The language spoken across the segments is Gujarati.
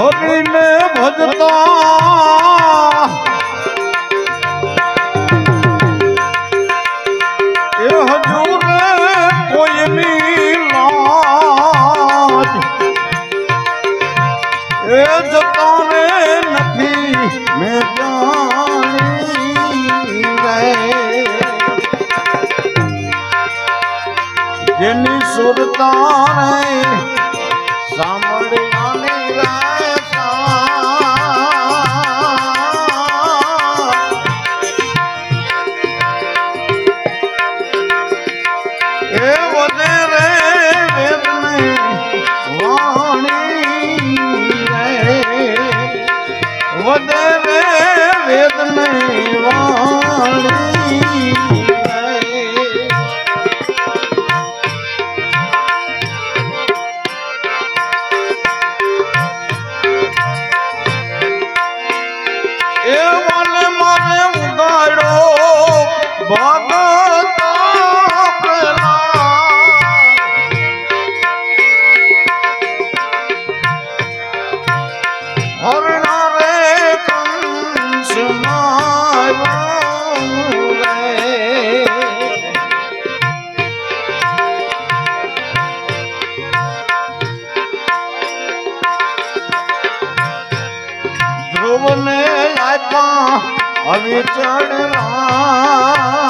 હરિને ભજતા. એ હજુરે કોઈની લાજ. એ જતાને નથી મેં જાણી રે જેની સુરતાને સાંભળ્યાની રા રે વેદ નહીં રામ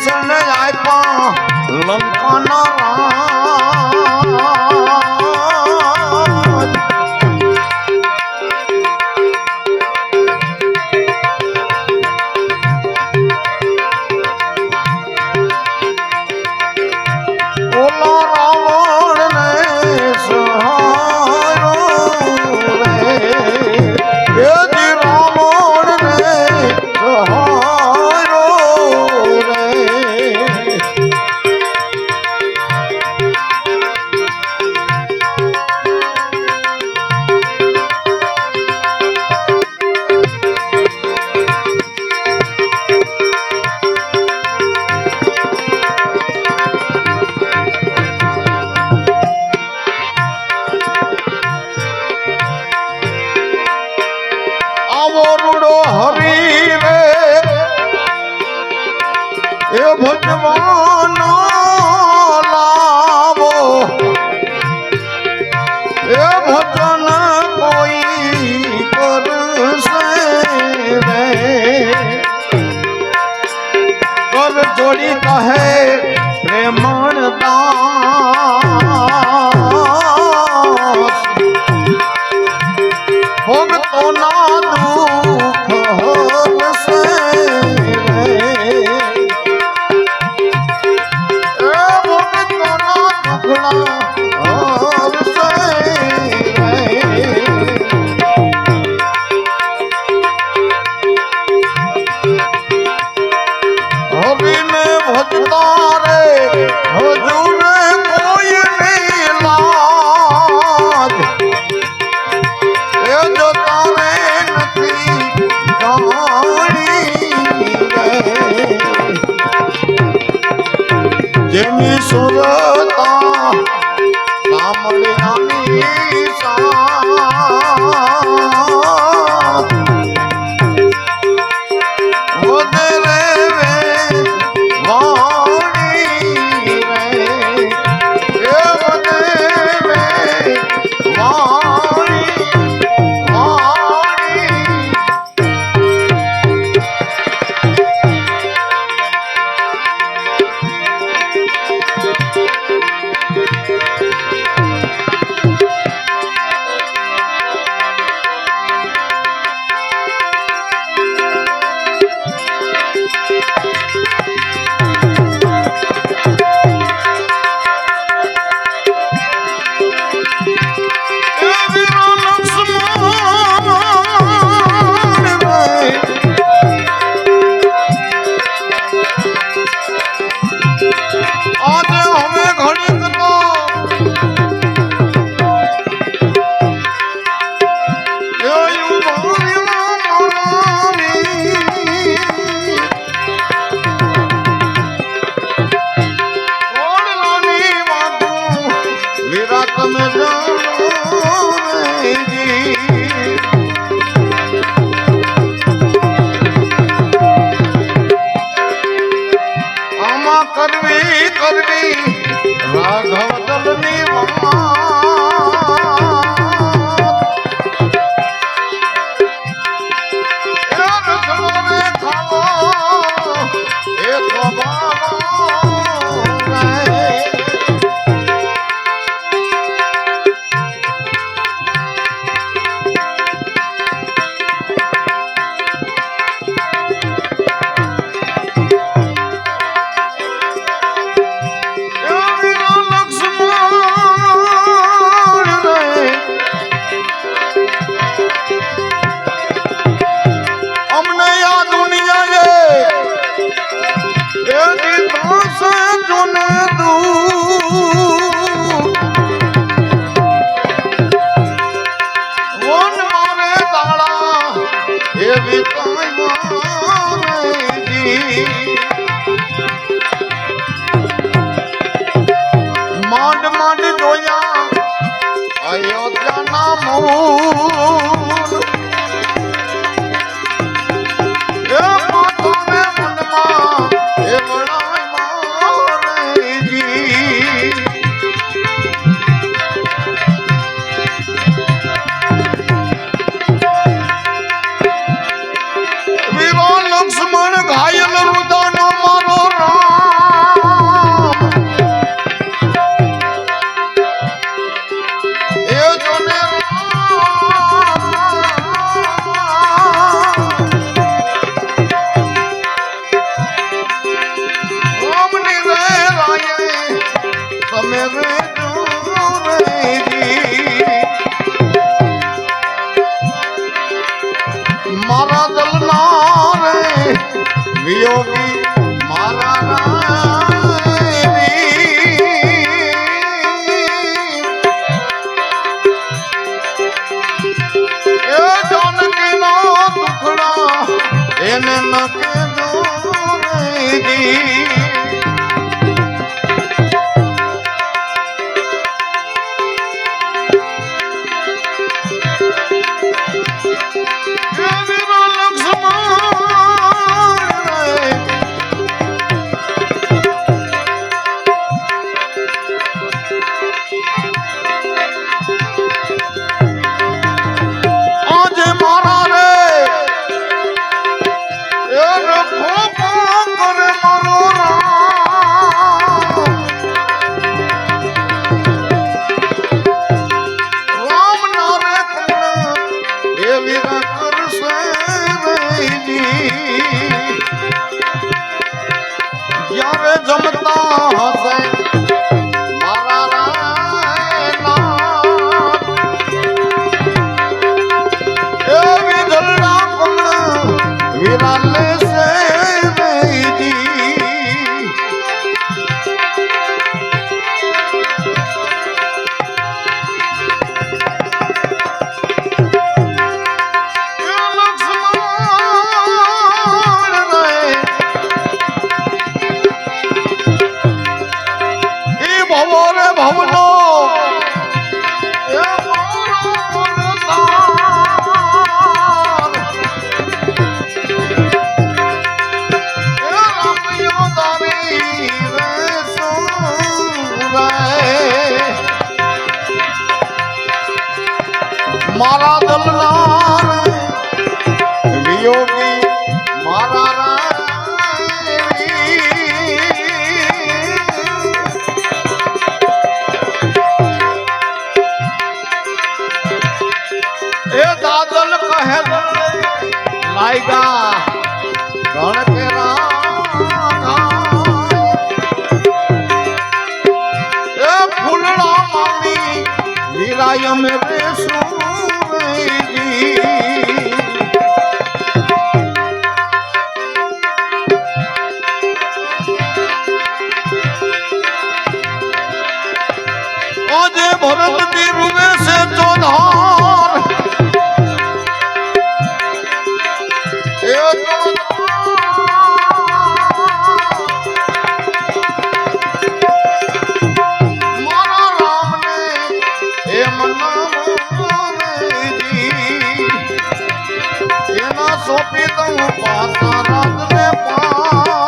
દર્શન આપ્યા જેની સુરતા ধন্যবাদ માંડ માંડ જોયા અયોધ્યાના મૂળ વીરા કરશે રહીજી જ્યારે જમતા હશે એ દાદલ કહે લાયગા. ગણ. એ ફૂલડા મામી વીરાય મેરે સુજી આજે ભરત દી રૂવે છે ચોધા સોંપી દઉં પાસા રંગ ને પા